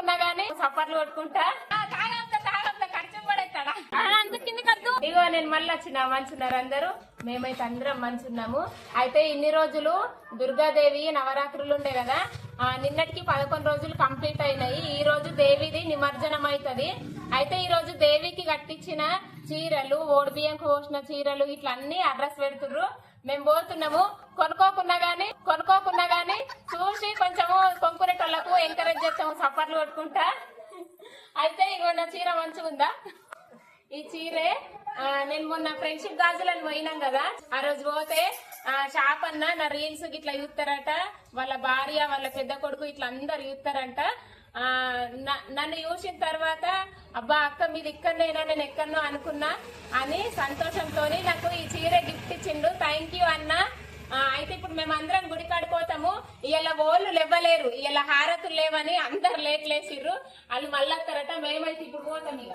కొనుక్కున్నా గానీ సప్పట్లు కొట్టుకుంటా. తాగంత తాగంత ఖర్చు పడేస్తాడా? అంత కింద ఇగో నేను మళ్ళీ వచ్చిన మంచున్నారు అందరూ. మేమైతే అందరం మంచున్నాము. అయితే ఇన్ని రోజులు దుర్గాదేవి నవరాత్రులు ఉండే కదా ఆ, నిన్నటికి పదకొండు రోజులు కంప్లీట్ అయినాయి. ఈ రోజు దేవిది నిమజ్జనం అవుతుంది అయితే ఈ రోజు దేవికి కట్టించిన చీరలు ఓడి కోసిన చీరలు ఇట్లా అన్ని అడ్రస్ పెడుతుర్రు. మేము పోతున్నాము. కొనుక్కోకున్నా గానీ కొనుక్కోకున్నా గానీ చూసి కొంచెము కొనుక్కునేటోళ్ళకు ఎంకరేజ్ చేస్తాము సప్పట్లు కొట్టుకుంటా. అయితే ఇగో నా చీర మంచిగుందా? ఈ చీరే నేను మొన్న ఫ్రెండ్షిప్ గాజులను పోయినాం కదా ఆ రోజు పోతే ఆ, షాప్ అన్న నా రీల్స్ ఇట్లా చూస్తారట వాళ్ళ భార్య వాళ్ళ పెద్ద కొడుకు ఇట్లా అందరు చూస్తారంట. నన్ను చూసిన తర్వాత అబ్బా అక్క మీది ఇక్కడనేనా? నేను ఎక్కడనో అనుకున్నా అని సంతోషంతో నాకు ఈ చీర గిఫ్ట్ ఇచ్చిండు. థ్యాంక్ యూ అన్న. అయితే ఇప్పుడు మేము అందరం గుడి కాడిపోతాము ఇలా ఓళ్ళు లేవ్వలేరు ఇలా హారతులు లేవని అందరు లేట్లేసిర్రు వాళ్ళు మళ్ళీ వస్తారట మేమైతే ఇప్పుడు పోతాం ఇక.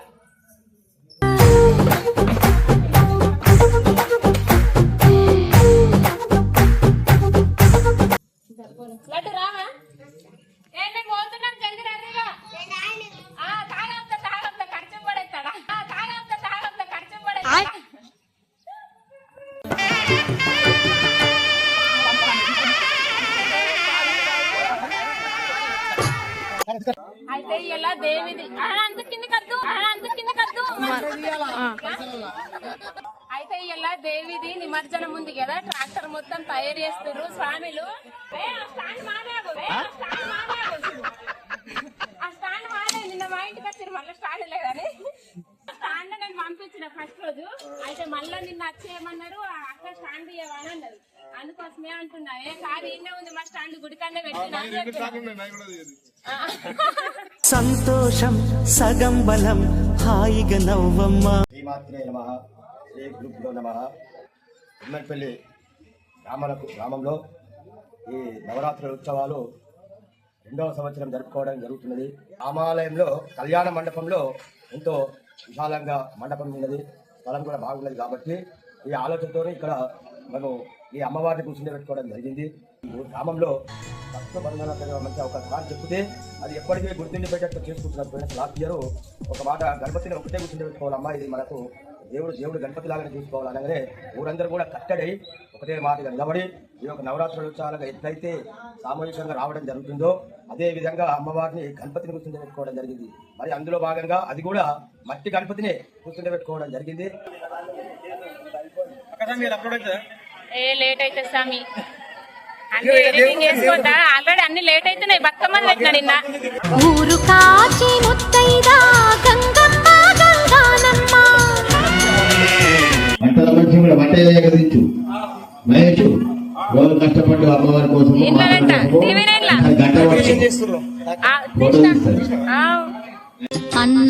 ఇలా దేవిది. ఆ, అంత కింద కద్దు అంత కింద కద్దు అయితే ఇలా దేవిది నిమజ్జనం ఉంది కదా ట్రాక్టర్ మొత్తం తయారు చేస్తారు స్వామిలు. ఆ స్టాండ్ మారే నిన్న మా ఇంటికి వచ్చారు మళ్ళీ స్టాండ్ లేదని స్టాండ్ నేను పంపించిన ఫస్ట్ రోజు. అయితే మళ్ళీ నిన్న వచ్చేయమన్నారు ఆ అక్క స్టాండ్ ఇవ్వని అన్నారు. అందుకోసమే అంటున్నా. ఏ కాదు ఇన్నే ఉంది మా స్టాండ్ గుడికన్నే పెట్టి సంతోషం సగం బలం హాయిగా నవ్వమ్మ. శ్రీమాత్రే నమ. శ్రీ గ్రూప్లో నమ. ఉమ్మడిపల్లి గ్రామాలకు గ్రామంలో ఈ నవరాత్రుల ఉత్సవాలు రెండవ సంవత్సరం జరుపుకోవడం జరుగుతున్నది. రామాలయంలో కళ్యాణ మండపంలో ఎంతో విశాలంగా మండపం ఉన్నది. స్థలం కూడా బాగున్నది కాబట్టి ఈ ఆలోచనతో ఇక్కడ మనం ఈ అమ్మవారిని కూర్చుని పెట్టుకోవడం జరిగింది. ఈ గ్రామంలో భక్త బంధనాల ఒక మాట చెప్తే అది ఎప్పటికీ గుర్తుండిపోయేటట్టు చేసుకుంటున్నారు పోయిన లాస్ట్ ఇయర్ ఒక మాట గణపతిని ఒకటే గుర్తుండి పెట్టుకోవాలమ్మా ఇది మనకు దేవుడు దేవుడు గణపతి లాగానే చూసుకోవాలి అనగానే ఊరందరూ కూడా కట్టడై ఒకటే మాటగా నిలబడి ఈ యొక్క నవరాత్రులు ఉత్సవాలుగా ఎట్లయితే సామూహికంగా రావడం జరుగుతుందో అదే విధంగా అమ్మవారిని గణపతిని కూర్చుని పెట్టుకోవడం జరిగింది. మరి అందులో భాగంగా అది కూడా మట్టి గణపతిని కూర్చుని పెట్టుకోవడం జరిగింది. ఏ లేట్ అయితే స్వామి. అన్ని ఎడిటింగ్ చేసుకుంటా. ఆల్రెడీ అన్ని లేట్ అవుతున్నాయి బతుకమ్మని పెట్టినా నిన్న. ఊరు కాచి ముత్తైదా గంగమ్మ గంగానమ్మ. వంటల మనిషి కూడా వంట చేయగలిగించు మహేష్ రోజు కష్టపడ్డు అమ్మవారి కోసం. గంట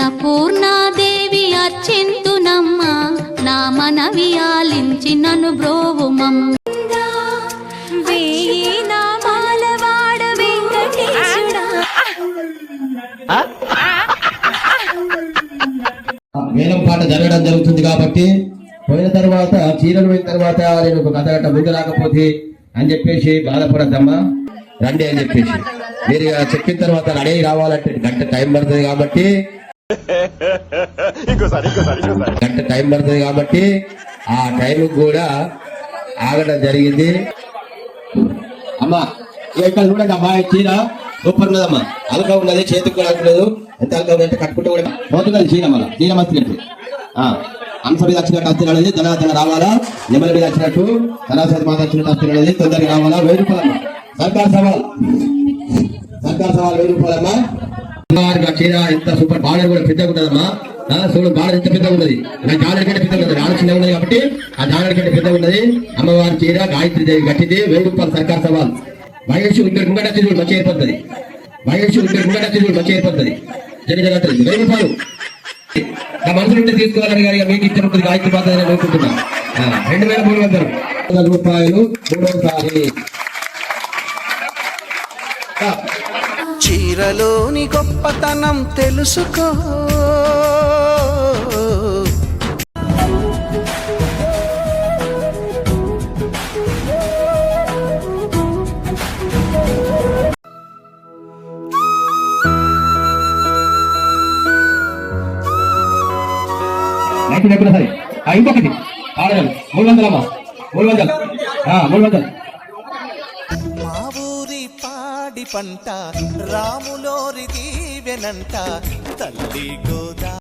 అన్నపూర్ణాదేవి అర్చింతునమ్మ నా మనవి ఆలించి నన్ను బ్రోవుమమ్మ. జరగడం జరుగుతుంది కాబట్టి పోయిన తర్వాత చీరలు పోయిన తర్వాత నేను ఒక కథ గట్ట ముందు రాకపోతే అని చెప్పేసి బాధపడద్దమ్మా. రండి అని చెప్పేసి. మీరు చెప్పిన తర్వాత రెడీ రావాలంటే గంట టైం పడుతుంది కాబట్టి. గంట టైం పడుతుంది కాబట్టి ఆ టైం కూడా ఆగడం జరిగింది. అమ్మా ఇక్కడ చూడండి అమ్మాయి చీర సూపర్ ఉన్నదమ్మా. అలక ఉన్నది చేతికి కూడా లేదు. ఎంత అలక కట్టుకుంటే కూడా పోతున్నది చీర మళ్ళా చీర అంశ మీద వచ్చినట్టు వస్తున్నాడు ధనాధన రావాలా? నిమ్మల మీద వచ్చినట్టు ధనాసరి మాత వచ్చినట్టు వస్తున్నాడు తొందరగా రావాలా? వెయ్యి రూపాయలమ్మా. సర్కార్ సవాల్. సర్కార్ సవాల్ వెయ్యి రూపాయలమ్మా. చీర ఎంత సూపర్ బార్డర్ కూడా పెద్దగా ఉంటుందమ్మా. చూడు బార్డర్ ఎంత పెద్దగా ఉన్నది. జాడర్ కంటే పెద్దగా ఉన్నది. ఆడ చిన్నగా ఉన్నది కాబట్టి ఆ జాడర్ కంటే పెద్దగా ఉన్నది. అమ్మవారి చీర గాయత్రి దేవి కట్టింది. వెయ్యి రూపాయలు సర్కార్ సవాల్. వయస్సు ఇక్కడ ముంగట వచ్చి చూడు మంచి ఏర్పడుతుంది వయస్సు ఇక్కడ ముంగట వచ్చి చూడు మంచి ఏర్పడుతుంది జన జగత్తది వెయ్యి రూపాయలు. నా మనసులో ఉంటే తీసుకోవాలని కానీ మీకు ఇచ్చిన ఉంటుంది గాయత్రి పాత్ర అని అనుకుంటున్నా. రెండు వేల మూడు వందలు. వందల రూపాయలు మూడోసారి. ఆ. చీరలోని గొప్పతనం తెలుసుకో. అయితే దగ్గర సరే. ఆ, ఇంకొకటి. ఆడగలు మూడు మూడు వందలు ఆ, మూడు వందలు మా ఊరి పాడి పంట రాములోరి దీవెనంట తల్లి గోదా.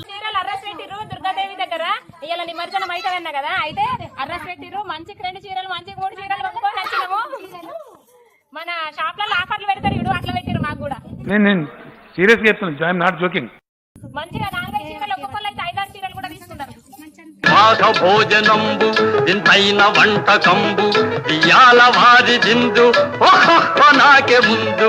చీరలు అర్రస్ పెట్టిర్రు దుర్గాదేవి దగ్గర. ఇవాళ నిమజ్జనం అవుతుందన్న కదా. అయితే అర్రస్ పెట్టిర్రు మంచికి రెండు చీరలు మూడు మన షాప్లలో ఆఫర్లు పెడతారు. ఇడు అట్లా పెట్టిర్రు మాకు కూడా. నేను నేను సీరియస్గా చెప్తాను ఐఎమ్ నాట్ జోకింగ్ మంచిగా నాలుగైదు చీరలు ఒక్కొక్కరు అయితే ఐదారు చీరలు కూడా తీసుకున్నారు పాఠ భోజనంబు ఇంతైన వంటకంబు ఇయాల వారి దిందు ఓహో నాకే ముందు.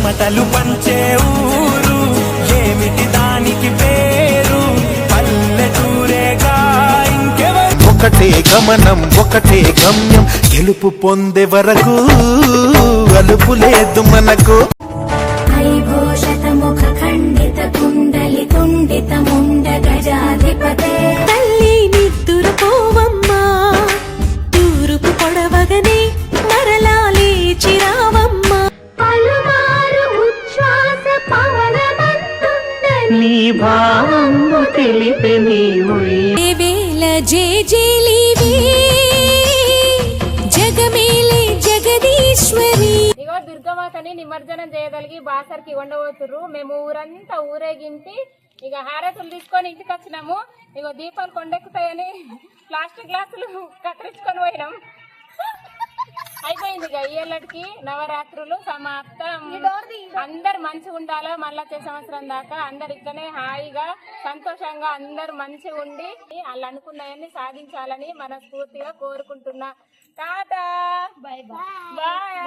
మమతలు పంచే ఊరు. ఏమిటి దానికి పేరు? పల్లెటూరేగా ఇంకెవరు? ఒకటే గమనం ఒకటే గమ్యం. గెలుపు పొందే వరకు అలుపు లేదు మనకు. ఖండిత కుండలి తుండిత ముండ గజాధిపతే. నీ భావము తెలిపే నీవు వేల జేజేలివే జగమేలే జగదీశ్వరి. ఇగో దుర్గమాతని నిమజ్జనం చేయగలిగి బాసర్కి ఉండబోతుర్రు మేము ఊరంతా ఊరేగించి ఇక హారతులు తీసుకొని ఇంటికి వచ్చినాము ఇగో దీపాలు కొండెక్కుతాయని ప్లాస్టిక్ గ్లాసులు కత్తిరించుకొని పోయినాం. అయిపోయింది ఇక ఇయ్యేళ్ళకి నవరాత్రులు సమాప్తం. అందరు మంచిగా ఉండాలా? మళ్ళా వచ్చే సంవత్సరం దాకా అందరు ఇక్కడనే హాయిగా సంతోషంగా అందరు మంచిగా ఉండి వాళ్ళు అనుకున్నాయని సాధించాలని మనస్ఫూర్తిగా కోరుకుంటున్నా. టాటా! బాయ్! బాయ్